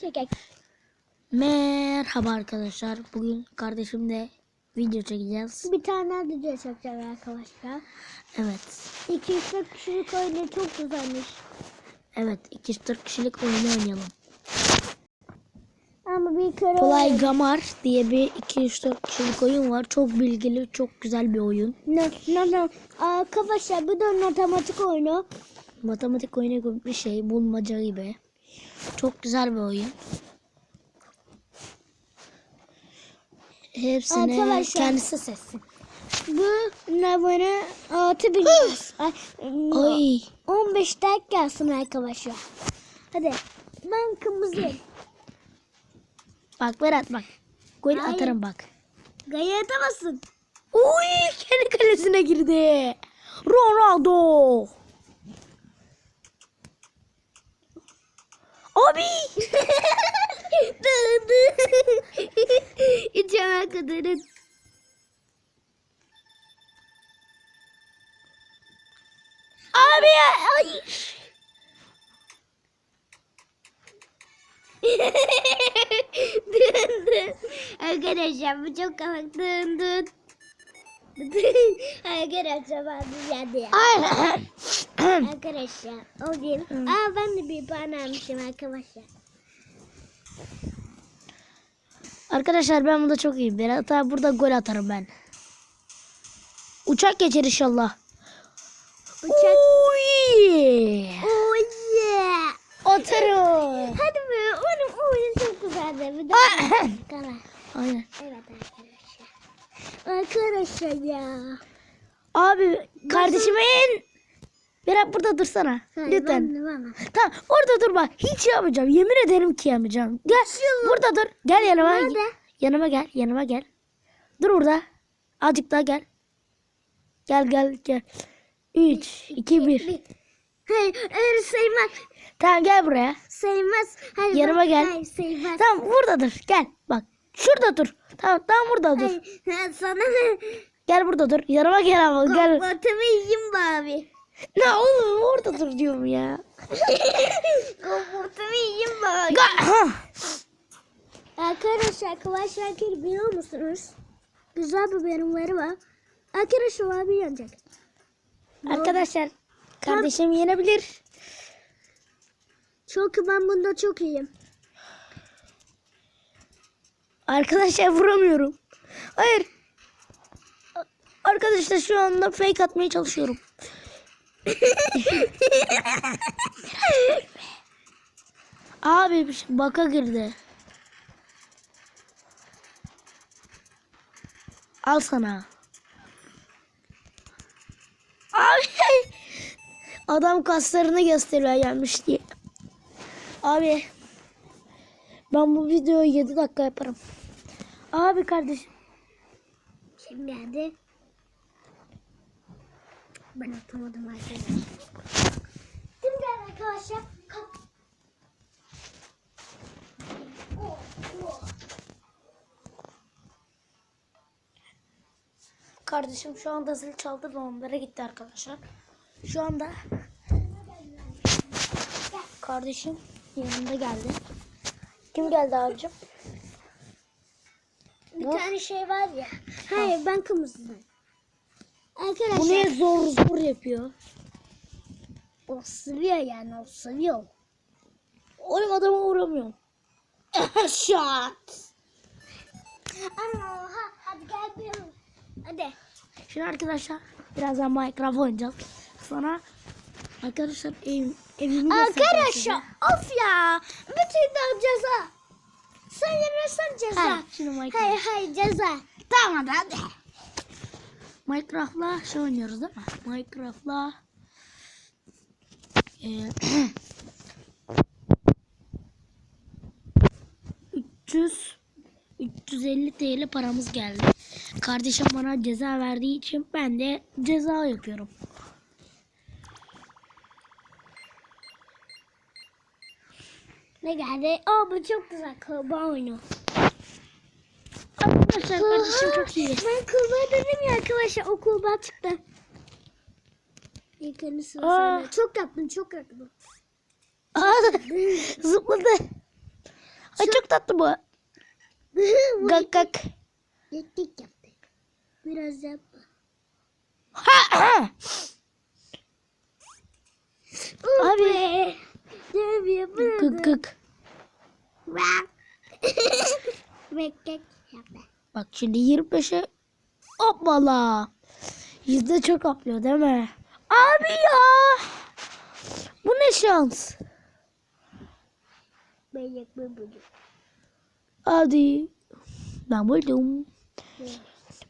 Çekek? Merhaba arkadaşlar. Bugün kardeşimle video çekeceğiz. Bir tane video çekeceğim arkadaşlar. Evet. 240 kişilik oyunu çok güzelmiş. Evet. 240 kişilik oyunu oynayalım. Ama bir kere Kolay Gamar diye bir 204 kişilik oyun var. Çok bilgili, çok güzel bir oyun. Ne, ne, ne. Arkadaşlar bu da matematik oyunu. Matematik oyunu gibi bir şey. Bulmaca gibi. Çok güzel bir oyun. Hepsini Arkadaşlar- kendisi sessin. Bu ne böyle 6 bin yaz. Ay, Ay. 15 dakika gelsin arkadaşlar. Hadi. Ben kırmızıyım. Bak Berat bak. Gol Hayır. atarım bak. Gayet atamazsın. Uy kendi kalesine girdi. Ronaldo. Abi. İçeme kadar. Abi. Ay. dın dın. Arkadaşlar bu çok komik. Dın dın. Arkadaşlar ya. Ay. Arkadaşlar o değil. Aa ben de bir puan almışım arkadaşlar. Arkadaşlar ben burada çok iyiyim. Berat abi burada gol atarım ben. Uçak geçer inşallah. Uçak. Oh yeah. Atarım. Hadi be oğlum oyun çok güzeldi. Bir de Karar. Aynen. Evet arkadaşlar. Arkadaşlar ya. Abi kardeşimin. Berat burada dursana. Hayır, Lütfen. Ben bana. Tamam orada dur bak. Hiç yapmayacağım. Yemin ederim ki yapmayacağım. Gel. Burada dur. Gel yanıma. Nerede? Yanıma gel. Yanıma gel. Dur burada. Azıcık daha gel. Gel gel gel. 3, 2, 1. Hayır, hayır sayılmaz. Tamam gel buraya. Sayılmaz. Hayır, Yanıma bak- gel. Hayır sayılmaz. Tamam burada dur. Gel. Bak. Şurada dur. Tamam tamam burada dur. Hayır, ha, sana? Gel burada dur. Yanıma gel ama gel. Kombatımı yiyeyim abi. Ne oğlum orada dur diyorum ya. Kombatımı yiyeyim. Ga- Arkadaşlar Kıvanç Şakir biliyor musunuz? Güzel bir bölümleri var. Arkadaşlar abi yanacak. Arkadaşlar kardeşim yenebilir. Çünkü ben bunda çok iyiyim. Arkadaşlar vuramıyorum. Hayır. Arkadaşlar şu anda fake atmaya çalışıyorum. Abi bir şey- baka girdi. Al sana. Abi. Adam kaslarını gösteriyor gelmiş diye. Abi. Ben bu videoyu 7 dakika yaparım. Abi kardeşim. Kim geldi? Ben atamadım arkadaşlar. Kim geldi arkadaşlar? Oh, oh. Kardeşim şu anda zil çaldı ve onlara gitti arkadaşlar. Şu anda kardeşim yanımda geldi. Kim geldi abicim? Bir Bu- tane şey var ya. Hayır ben kırmızıdayım. Arkadaşlar. Bu niye zor zor yapıyor? O sıvıyor yani o sıvıyor. Oğlum adama vuramıyorum. Shot. Ana oha hadi gel bir. Hadi. Şimdi arkadaşlar birazdan Minecraft oynayacağız. Sonra arkadaşlar ev, evimi Arkadaşlar of ya. Bütün de ceza. Sen yenersen size. ceza. Ha. Hayır hayır ceza. Tamam hadi. Minecraft'la şey oynuyoruz değil mi? Minecraft'la eee 300 350 TL paramız geldi. Kardeşim bana ceza verdiği için ben de ceza yapıyorum. Ne geldi? Aa bu çok güzel kurbağa oyunu. Arkadaşlar kardeşim çok iyi. Ben kurbağa dedim ya arkadaşlar o kurbağa çıktı. Aa. sende. Çok yaptın çok yaptın. Aa, zıpladı. Ay çok tatlı bu. Gak gak. Yettik yaptık. Biraz yapma. Ha. Abi. Abi. Yapamadım. Gık gık. Bekle. Yapma. Bak şimdi 25'e hoppala. Yüzde çok atlıyor değil mi? Abi ya. Bu ne şans. Ben yapma bunu. Hadi. Ben buldum.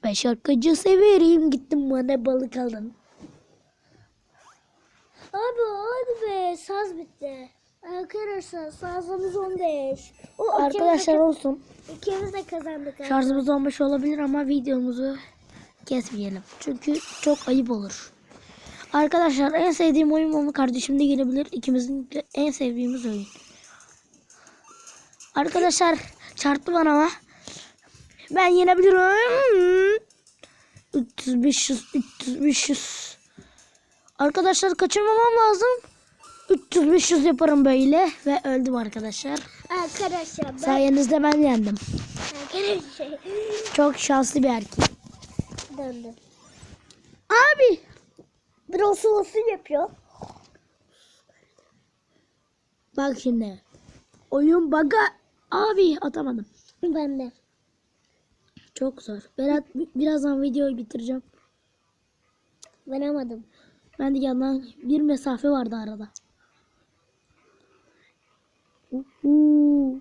Ben şarkıcı severim. Gittim bana balık aldım. Abi hadi be saz bitti. Arkadaşlar sazımız 15. O, Arkadaşlar olsun. ikimiz de kazandık. abi. Şarjımız 15 olabilir ama videomuzu kesmeyelim. Çünkü çok ayıp olur. Arkadaşlar en sevdiğim oyun onu kardeşim de gelebilir. İkimizin de en sevdiğimiz oyun. Arkadaşlar çarptı bana ama. Ben yenebilirim. 300 500 300 500. Arkadaşlar kaçırmamam lazım. 300 500 yaparım böyle ve öldüm arkadaşlar. Arkadaşlar ben Sayenizde ben yendim. arkadaşlar Çok şanslı bir erkek. döndüm. Abi. Bir olsun yapıyor. Bak şimdi. Oyun baga. Abi atamadım. Ben de. Çok zor. Berat bi- birazdan videoyu bitireceğim. Veremedim. Ben de yandan bir mesafe vardı arada. Uhu.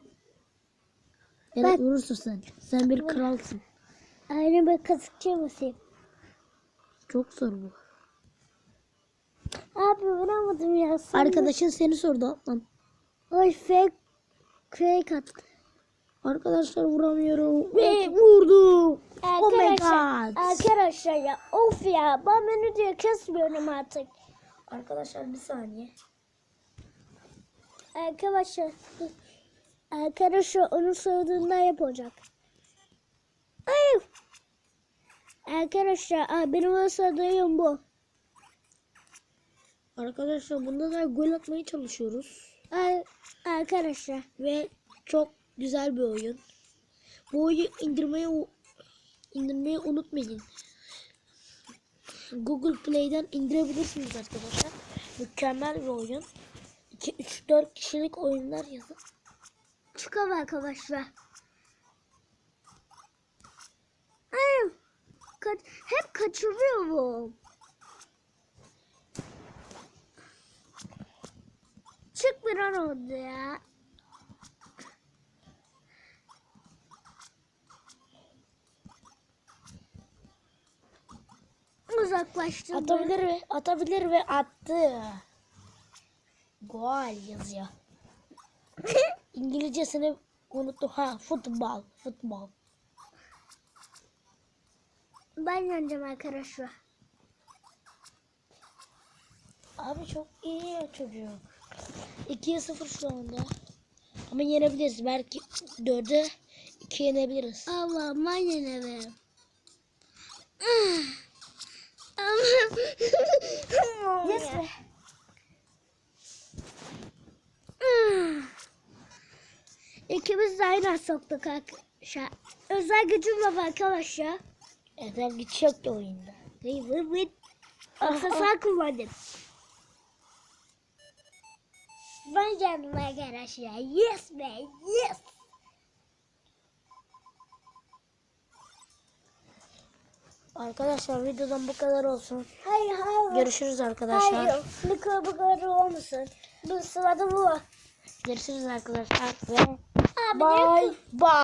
Berat Bak. vurursun sen. Sen bir kralsın. Aynı ben kazıkçı basayım. Çok zor bu. Abi veremedim ya. Sen Arkadaşın seni sordu atlan. Ay fake. Fake attı. Arkadaşlar vuramıyorum. Ve vurdum. Oh my Arkadaşlar, god. arkadaşlar ya of ya ben beni diyor kesmiyorum artık. Arkadaşlar bir saniye. Arkadaşlar arkadaşlar onun sorduğundan yapacak. Ay. Arkadaşlar benim o sorduğum bu. Arkadaşlar bunda da gol atmaya çalışıyoruz. Ay, arkadaşlar Ve çok güzel bir oyun. Bu oyunu indirmeyi indirmeyi unutmayın. Google Play'den indirebilirsiniz arkadaşlar. Mükemmel bir oyun. 2 3 4 kişilik oyunlar yazın. çıkalım arkadaşlar. Ay, kaç, hep kaçırıyorum. Çık bir an oldu ya. Uzaklaştım. Atabilir ve atabilir ve attı. Gol yazıyor. İngilizcesini unuttum. Ha futbol. Futbol. Ben yeneceğim arkadaşlar. Abi çok iyi ya çocuk. 2'ye 0 şu anda. Ama yenebiliriz. Belki 4'e 2 yenebiliriz. Allah ben. Ama Yes be. İkimiz de aynı soktuk arkadaşlar. Özel gücüm var arkadaşlar. Eder güç yok ki oyunda. Vıy vıy vıy. Aksesuar kullandım. Ben yendim arkadaşlar. Yes be yes. Arkadaşlar videodan bu kadar olsun. Hayır hayır. Görüşürüz arkadaşlar. Hayır. Mikrobu karı olmasın. Bu sırada bu var. Görüşürüz arkadaşlar ve Abi ne bye bye.